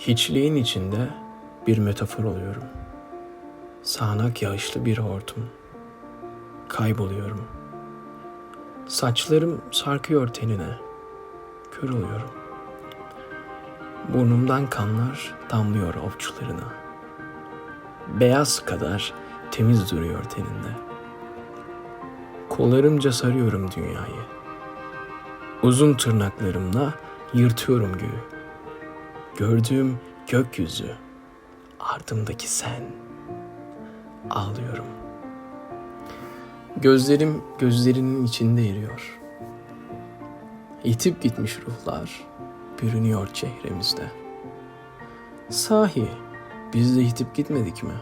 Hiçliğin içinde bir metafor oluyorum. Sağanak yağışlı bir hortum. Kayboluyorum. Saçlarım sarkıyor tenine. Kör oluyorum. Burnumdan kanlar damlıyor ovçularına. Beyaz kadar temiz duruyor teninde. Kollarımca sarıyorum dünyayı. Uzun tırnaklarımla yırtıyorum göğü. Gördüğüm gökyüzü, ardımdaki sen. Ağlıyorum. Gözlerim gözlerinin içinde eriyor. Yitip gitmiş ruhlar bürünüyor çehremizde. Sahi biz de yitip gitmedik mi?